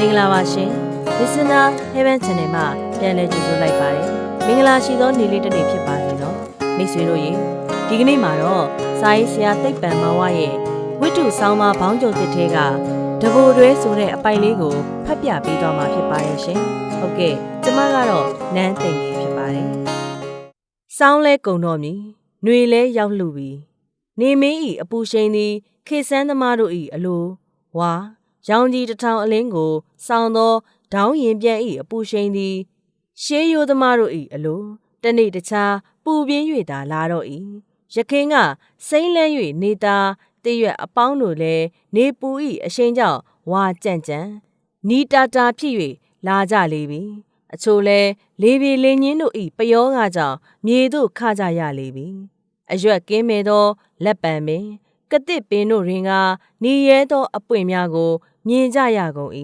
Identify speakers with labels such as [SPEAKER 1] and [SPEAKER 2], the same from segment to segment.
[SPEAKER 1] မင်္ဂလာပါရှင် Listener Heaven Channel မှာပြန်လည်ကြိုဆိုလိုက်ပါတယ်မင်္ဂလာရှိသောနေ့လေးတစ်နေ့ဖြစ်ပါစေနော်မိတ်ဆွေတို့ရေဒီကနေ့မှာတော့စာရေးဆရာသိပ္ပံမောင်ဝရဲ့ဝိတ္တုဆောင်းပါဘောင်းကျုံတစ်ထဲကတဘိုတွဲဆိုတဲ့အပိုင်လေးကိုဖတ်ပြပေးသွားမှာဖြစ်ပါရဲ့ရှင်ဟုတ်ကဲ့ကျမကတော့နန်းသိင်ကြီးဖြစ်ပါတယ်စောင်းလဲကုံတော်မီຫນွေလဲရောက်လှပြီနေမင်းဤအပူရှိန်သည်ခေဆန်းသမားတို့ဤအလိုဝါ ရောင်ကြီးတစ်ထောင်အလင်းကိုစောင်းသောဒေါင်းရင်ပြန်ဤအပူရှိန်သည်ရှေးရိုးသမားတို့ဤအလိုတနေ့တခြားပူပြင်း၍သာလာတော့၏ရခင်ကစိမ့်လန်း၍နေတာတည့်ရွက်အပေါင်းတို့လည်းနေပူ၏အရှိန်ကြောင့်ဝါကြံ့ကြံ့နီတာတာဖြစ်၍လာကြလေပြီအချို့လဲလေပြေလင်းချင်းတို့ဤပယောကကြောင့်မြေသို့ခကြရလေပြီအရွက်ကင်းမဲ့သောလက်ပံပင် ကတစ်ပင်တို့ရင်းကနေရဲသောအပွင့်များကို မြင်ကြရကုန်၏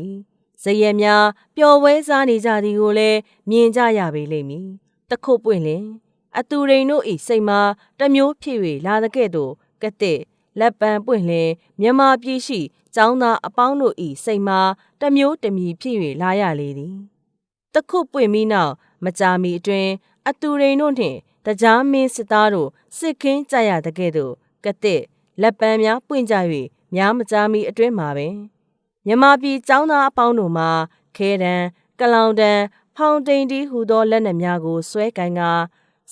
[SPEAKER 1] ဇရက်များပျော်ပွဲစားနေကြသည်ကိုလည်းမြင်ကြရပေလိမ့်မည်တခုတ်ပွင့်လင်အသူရိန်တို့ဤစိတ်မှာတစ်မျိုးဖြစ်၍လာတဲ့ကဲ့သို့ကတဲ့လက်ပံပွင့်လင်မြမပြည်ရှိចောင်းသားအပေါင်းတို့ဤစိတ်မှာတစ်မျိုးတစ်မည်ဖြစ်၍လာရလေသည်တခုတ်ပွင့်ပြီးနောက်မကြာမီအတွင်အသူရိန်တို့နှင့်တကြားမင်းစစ်သားတို့စစ်ခင်းကြရတဲ့ကဲ့သို့ကတဲ့ လက်ပံများပွင့်ကြ၍များမကြာမီအတွင်မှာပင်မြမပြည်ចောင်းသားအပေါင်းတို့မှာခဲတံကလောင်တံဖောင်တိန်တီဟူသောလက်နက်များကိုဆွဲကင်က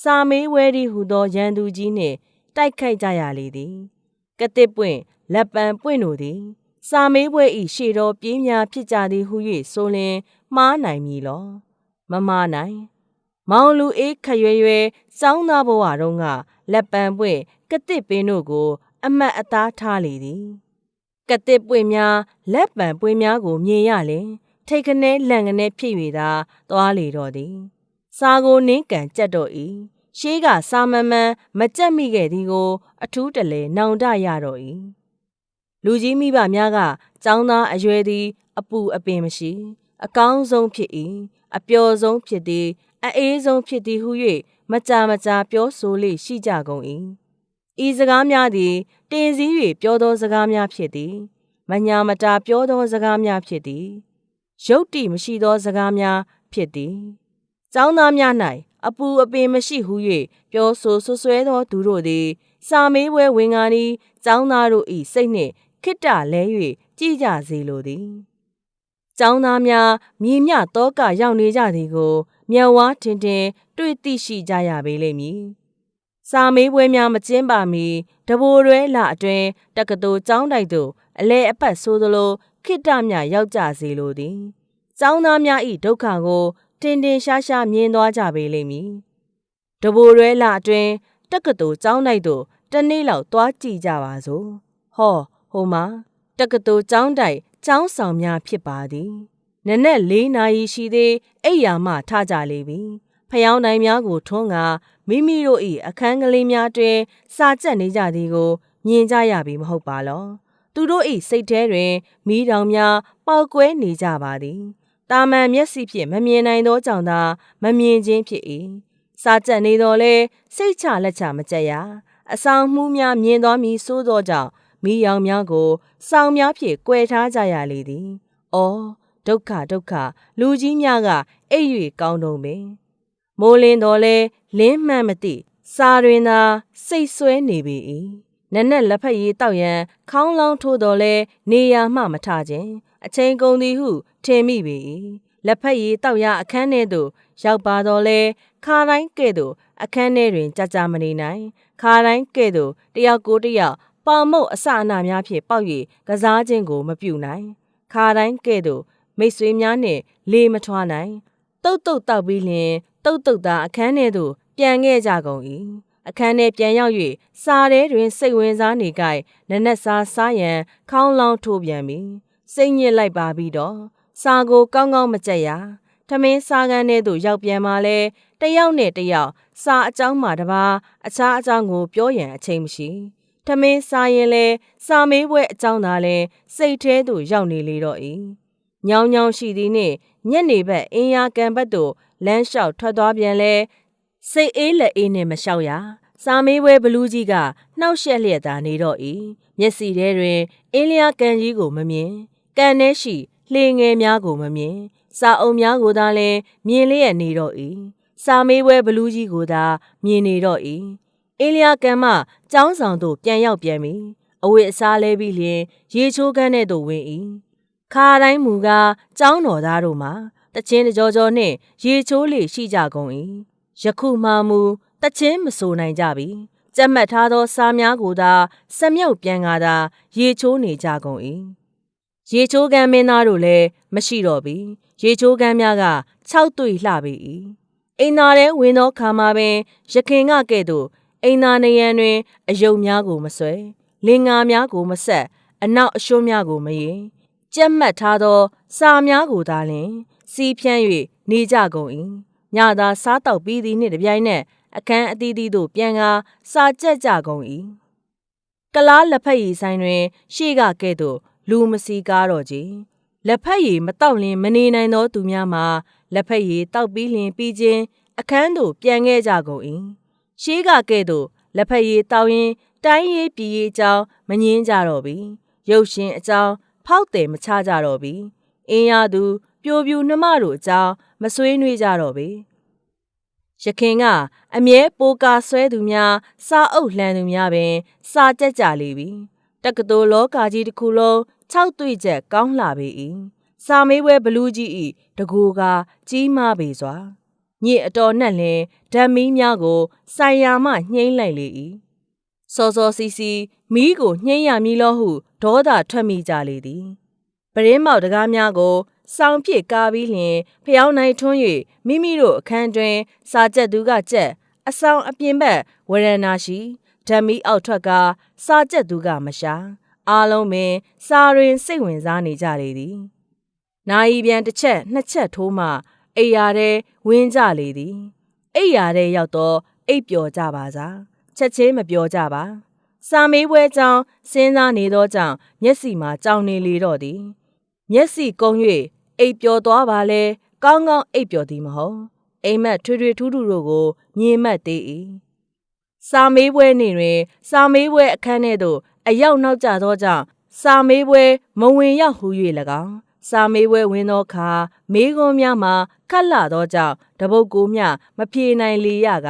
[SPEAKER 1] စာမေးဝဲတီဟူသောရန်သူကြီးနှင့်တိုက်ခိုက်ကြရလေသည်ကတစ်ပွင့်လက်ပံပွင့်တို့သည်စာမေးပွဲဤရှေတော်ပြင်းများဖြစ်ကြသည်ဟု၍ဆိုလျင်မှားနိုင်မည်လောမမှားနိုင် မောင်လူအေးခရွယ်ရွယ်စောင်းသားဘဝတုန်းကလက်ပံပွင့်ကတစ်ပင်တို့ကို အမတ်အသားထားလေသည်ကတစ်ပွင့်များလက်ပံပွင့်များကိုမြင်ရလင်ထိတ်ခနဲလန့်ခနဲဖြစ်၍သာသွားလေတော့သည်စာကိုနင်းကန်ကြက်တော့၏ရှေးကစာမမှန်မကြက်မိခဲ့သည်ကို အထူးတလဲနောင်တရတော့၏လူကြီးမိဘများကចောင်းသားအရွယ်သည် အပူအပင်မရှိ အကောင်းဆုံးဖြစ်၏အပျော်ဆုံးဖြစ်သည် အအေးဆုံးဖြစ်သည်ဟု၍မကြာမကြာပြောဆိုလေရှိကြကုန်၏ ဤစကားများသည်တင်စည်း၍ပြောသောစကားများဖြစ်သည်မညာမတာပြောသောစကားများဖြစ်သည်ရုတ်တိမရှိသောစကားများဖြစ်သည်။ကျောင်းသားများ၌အပူအပင်မရှိဟု၍ပြောဆိုဆွဆွဲသောသူတို့သည် စာမေးပွဲဝင်ငါနီးကျောင်းသားတို့၏စိတ်နှင့်ခိတ္တလဲ၍ကြည်ကြစေလိုသည်။ကျောင်းသားများမြည်မြတောကရောက်နေကြသည်ကို မျက်ဝါးထင်ထင် တွေ့သိရှိကြရပေလိမ့်မည်။ စာမေးပွဲများမကျင်းပါမီတဘိုရဲလအတွင်တက္ကသိုလ်ကျောင်းတိုက်သို့အလဲအပတ်ဆိုသလိုခိတ္တမြရောက်ကြစေလိုသည်။ကျောင်းသားများ၏ဒုက္ခကိုတင်တင်ရှားရှားမြင်သွားကြပေလိမ့်မည်။တဘိုရဲလအတွင်တက္ကသိုလ်ကျောင်းတိုက်သို့တနေ့လောက်သွားကြည့်ကြပါစို့။ဟောဟိုမှာတက္ကသိုလ်ကျောင်းတိုက်ကျောင်းဆောင်များဖြစ်ပါသည်။နနက်၄နာရီရှိသေးအိယာမှထကြလေပြီ။ဖျောင်းနိုင်များကိုထွန်းကာ မိမိတို့၏အခန်းကလေးများတွင်စာကျက်နေကြသည်ကိုမြင်ကြရပြီမဟုတ်ပါလော။သူတို့၏စိတ်ထဲတွင်မီးတောင်များပေါက်ကွဲနေကြပါသည်။တာမန်မျက်စိဖြင့်မမြင်နိုင်သောကြောင့်သာမမြင်ခြင်းဖြစ်၏။စာကျက်နေတော်လဲစိတ်ချလက်ချမကြက်ရ။အဆောင်မှုများမြင်တော်မီဆိုးသောကြောင့်မိယောင်များကိုစောင်းများဖြင့်꿰ထားကြရလေသည်။အော်ဒုက္ခဒုက္ခလူကြီးများကအိပ်၍ကောင်းတုံးပင် မိုးလင်းတော်လဲလင်းမှန်မသိစာတွင်သာစိတ်ဆွဲနေပေ၏နက်နက်လက်ဖက်ရည်တောက်ရန်ခေါင်းလောင်းထိုးတော်လဲနေရာမှမထခြင်းအချိန်ကုန်သည်ဟုထင်မိပေ၏လက်ဖက်ရည်တောက်ရအခန်းထဲသို့ရောက်ပါတော့လဲခါတိုင်းကဲ့သို့အခန်းထဲတွင်ကြာကြာမနေနိုင်ခါတိုင်းကဲ့သို့တယောက်ကိုတယောက်ပေါင်မုတ်အစအနများဖြင့်ပေါက်၍ကစားခြင်းကိုမပြုနိုင်ခါတိုင်းကဲ့သို့မိတ်ဆွေများနှင့်လေမထွားနိုင်တုတ်တုတ်တောက်ပြီးလျင် တုတ်တုတ်သားအခန်းထဲသို့ပြန်ခဲ့ကြကုန်၏အခန်းထဲပြန်ရောက်၍စားထဲတွင် စိတ်ဝင်စားနေကြနနက်စားစားရန်ခေါင်းလောင်းထိုးပြန်ပြီစိတ်ညစ်လိုက်ပါပြီးတော့စာကိုကောင်းကောင်းမကြက်ရထမင်းစားကန်းထဲသို့ရောက်ပြန်มาလဲတယောက်နဲ့တယောက်စာအကြောင်းမှတပါအခြားအကြောင်းကိုပြောရန်အချိန်မရှိထမင်းစားရင်လဲစာမေးပွဲအကြောင်းသာလဲစိတ်ထဲသို့ရောက်နေလေတော့၏ညောင်ညောင်ရှိသည်နှင့်ညက်နေဘက်အင်းယာကံဘက်သို့ လမ်းလျှောက်ထွက်သွားပြန်လဲစိတ်အေးလက်အေးနဲ့မလျှောက်ရစာမေးပွဲဘလူးကြီးကနှောက်ရှက်လျက်သာနေတော့၏မျက်စီထဲတွင်အင်းလျာကန်ကြီးကိုမမြင်ကန်ထဲရှိလှေငယ်များကိုမမြင်စာအုပ်များကိုသာလည်းမြင်လျက်နေတော့၏စာမေးပွဲဘလူးကြီးကိုသာမြင်နေတော့၏အေလျာကံမကျောင်းဆောင်သို့ပြန်ရောက်ပြန်ပြီအဝတ်အစားလဲပြီးလျင် ရေချိုးခန်းထဲသို့ဝင်၏ခါတိုင်းမူကားကျောင်းတော်သားတို့မှာ တချင်းတကြောကြောနှင့်ရေချိုးလေရှိကြကုန်၏ယခုမှမူတချင်းမဆိုနိုင်ကြပြီကြက်မှတ်ထားသောစားများကိုသာစမြုပ်ပြန်ကားသာရေချိုးနေကြကုန်၏ရေချိုးကမ်းမင်းသားတို့လည်းမရှိတော့ပြီရေချိုးကမ်းများက၆တွေ့လှပေ၏အိမ်သာထဲဝင်သောခါမှာပင်ရခင်ကကဲ့သို့အိမ်သာနေရန်တွင်အယုံများကိုမဆွဲလင်္ကာများကိုမဆက်အနောက်အရှုံးများကိုမရင်ကြက်မှတ်ထားသောစာများကိုသာလျှင် စီးဖြန်း၍နေကြကုန်၏ညသာစားတောက်ပြီးသည်နှင့်တပြိုင်နက်အခန်းအသီးသီးသို့ပြန်ကားစာကြက်ကြကုန်၏ကလားလက်ဖက်ရည်ဆိုင်တွင် ရှေ့ကကဲ့သို့ လူမစီကားတော့ကြီးလက်ဖက်ရည်မတောက်လျင်မနေနိုင်သောသူများမှာလက်ဖက်ရည်တောက်ပြီးလျင်ပြီးချင်းအခန်းသို့ပြန်ခဲ့ကြကုန်၏ရှေးကကဲ့သို့လက်ဖက်ရည်တောက်ရင်တိုင်းရေးပြည်ရေးအကြောင်းမငင်းကြတော့ပြီရုပ်ရှင်အကြောင်းဖောက်တယ်မချကြတော့ပြီအင်းရသူ ပြိုပြူနှမတို့အကြောင်းမဆွေးနွေးကြတော့ပြီရခင်ကအမြဲပိုကာဆွဲသူများစာအုပ်လှန်သူများပင် စာကြက်ကြလေပြီတက္ကသိုလ်လောကကြီးတစ်ခုလုံး၆တွေ့ချက်ကောင်းလှပေ၏စာမေးပွဲဘလူးကြီးဤတကူကကြီးမားပေစွာညစ်အတော်နဲ့လင်ဓာမီးများကိုဆိုင်ရာမှညှိမ့်လိုက်လေ၏စောစောစီစီမီးကိုညှိမ့်ရမည်လို့ဟုဒေါသထွက်မိကြလေသည်ပရင်းမောက်တကားများကို စောင်ဖြစ်ကားပြီးလျင်ဖျောင်းနိုင်ထွန်း၍မိမိတို့အခန်းတွင် စာကြက်သူကကြက်အဆောင်အပြင်ဘက်ဝရဏာရှိဓမီအောက်ထွက်ကစာကြက်သူကမရှာအားလုံးပင်စာရင်စိတ်ဝင်စားနေကြလေသည်။နာယီပြန်တစ်ချက်နှစ်ချက်ထိုးမှအိယာထဲဝင်းကြလေသည်။အိယာထဲရောက်တော့အိပ်ပျော်ကြပါစား။ချက်ချင်းမပြောကြပါ။စာမေးပွဲကြောင့်စဉ်းစားနေသောကြောင့်မျက်စီမှာကြောင်နေလေတော့သည်။မျက်စိကုံ၍ အိပ်ပျော်သွားပါလေကောင်းကောင်းအိပ်ပျော်သည်မဟုတ်။အိမ်မက်ထွေထွေထူးထူးတို့ကိုမြင်မှတ်သေး၏။စာမေးပွဲနေ့တွင် စာမေးပွဲအခန်းထဲသို့အရောက်နောက်ကျသောကြောင့်စာမေးပွဲမဝင်ရောက်ဟု၍၎င်းစာမေးပွဲဝင်သောအခါမေးခွန်းများမှာခက်လာသောကြောင့်တပုတ်ကိုမျှမဖြေနိုင်လေရက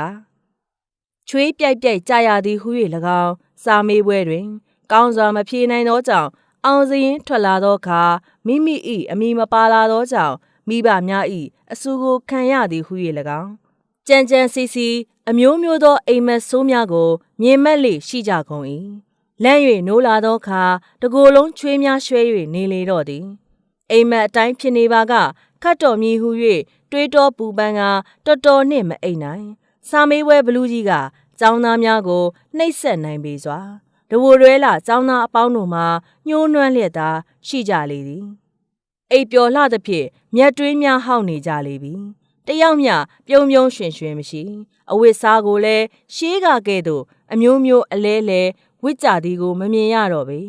[SPEAKER 1] ချွေးပြိုက်ပြိုက်ကြာရသည်ဟု၍၎င်းစာမေးပွဲတွင် ကောင်းစွာမဖြေနိုင်သောကြောင့် အောင်စရင်ထွက်လာသောအခါမိမိ၏အမိမပါလာသောကြောင့်မိဘများ၏အဆူကိုခံရသည်ဟု၍၎င်းကြံကြံစီစီအမျိုးမျိုးသောအိမ်မက်ဆိုးများကိုမြင်မက်လေရှိကြကုန်၏လန့်၍နိုးလာသောအခါတကိုယ်လုံးချွေးများရွှဲ၍နေလေတော့သည်အိမ်မက်အတိုင်းဖြစ်နေပါကခတ်တော်မြည်ဟု၍တွေးတောပူပန်းကတော်တော်နှင့်မအိမ်နိုင်စာမေးပွဲဘလူးကြီးကចောင်းသားများကိုနှိပ်စက်နိုင်ပေစွာ တဝရွဲလာចောင်းသားအပေါင်းတို့မှာညှိုးနွမ်းလျက်သာရှိကြလေသည်အိပ်ပျော်လှသဖြင့်မျက်တွေးများဟောက်နေကြလေပြီတယောက်မျှပြုံးပြုံးရွှင်ရွှင်မရှိ အဝတ်စားကိုလည်းရှေးကကဲ့သို့ အမျိုးမျိုးအလဲလဲဝစ်ကြသည်ကို မမြင်ရတော့ပေ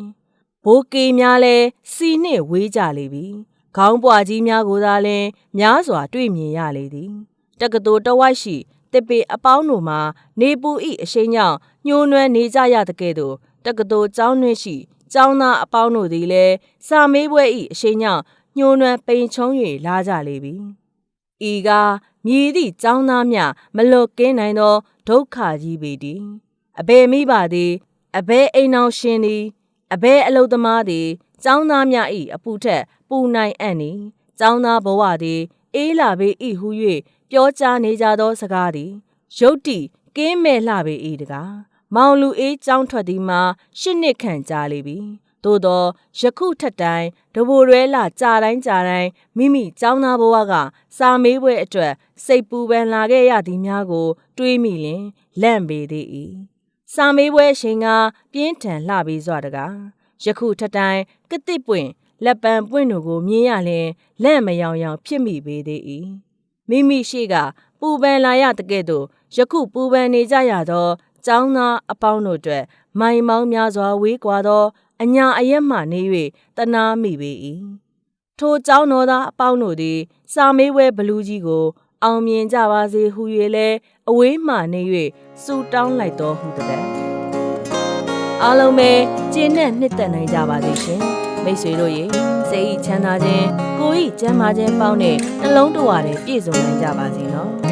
[SPEAKER 1] ဘိုးကေများလဲစီနှင့်ဝေးကြလေပြီခေါင်းပွားကြီးများကိုသာလဲများစွာ တွေ့မြင်ရလေသည် တက္ကသိုလ်တဝိုက်ရှိ တစ်ပေအပေါင်းတို့မှာ နေပူဤအရှိန်ကြောင့်ညှိုးနွမ်းနေကြရတဲ့ကဲ့သို့ တက္ကသိုလ်ကျောင်းတွင်ရှိ ကျောင်းသားအပေါင်းတို့သည်လည်းစာမေးပွဲဤအရှိန်ကြောင့်ညှိုးနွမ်းပိန်ချုံ၍လာကြလေပြီဤကမြည်သည့်ကျောင်းသားများမလွတ်ကင်းနိုင်သောဒုက္ခကြီးပေသည်အဘယ်မိပါသည်အဘဲအိမ်အောင်ရှင်သည်အဘဲအလုသမားသည်ចောင်းသားများ၏အပူထက်ပူနိုင်အံ့နီចောင်းသားဘဝသည်အေးလာပေ၏ဟု၍ ပြောကြားနေကြသောစကားသည်ရုတ်တိကင်းမဲ့လှပေ၏တကားမောင်လူအေးចောင်းထွက်သည်မှာရှစ်နှစ်ခန့်ကြာလေပြီသို့သောယခုထက်တိုင်တဘိုရဲလာကြာတိုင်းကြာတိုင်းမိမိចောင်းသားဘဝကစာမေးပွဲအတွက်စိတ်ပူပန်လာခဲ့ရသည်များကို တွေးမိလင်လန့်ပေသေး၏စာမေးပွဲရှင်ကပြင်းထန်လှပြီးစွာတကားယခုထတိုင်ကတိပွင့်လက်ပံပွင့်တို့ကိုမြင်ရလင်လက်မယောင်ယောင်ဖြစ်မိပေသေး၏ မိမိရှိက ပူပန်လာရတဲ့ကဲ့သို့ယခုပူပန်နေကြရသောចောင်းသားအပေါင်းတို့အတွက်မိုင်မောင်းများစွာဝေးကွာသောအညာအရက်မှနေ၍တနာမိပေ၏ထိုចောင်းတော်သားအပေါင်းတို့သည် စာမေးပွဲဘလူးကြီးကို အောင်မြင်ကြပါစေဟု၍လဲအဝေးမှနေ၍စူတောင်းလိုက်တော်ဟုတဲ့အားလုံးပဲကျင်းနဲ့နှစ်သက်နိုင်ကြပါစေရှင်မိတ်ဆွေတို့ရေ စိတ်ဤချမ်းသာခြင်းကိုယ်ဤကျမ်းမာခြင်းပေါင်းတဲ့နှလုံးတဝါတဲ့ပြည့်စုံနိုင်ကြပါစေနော်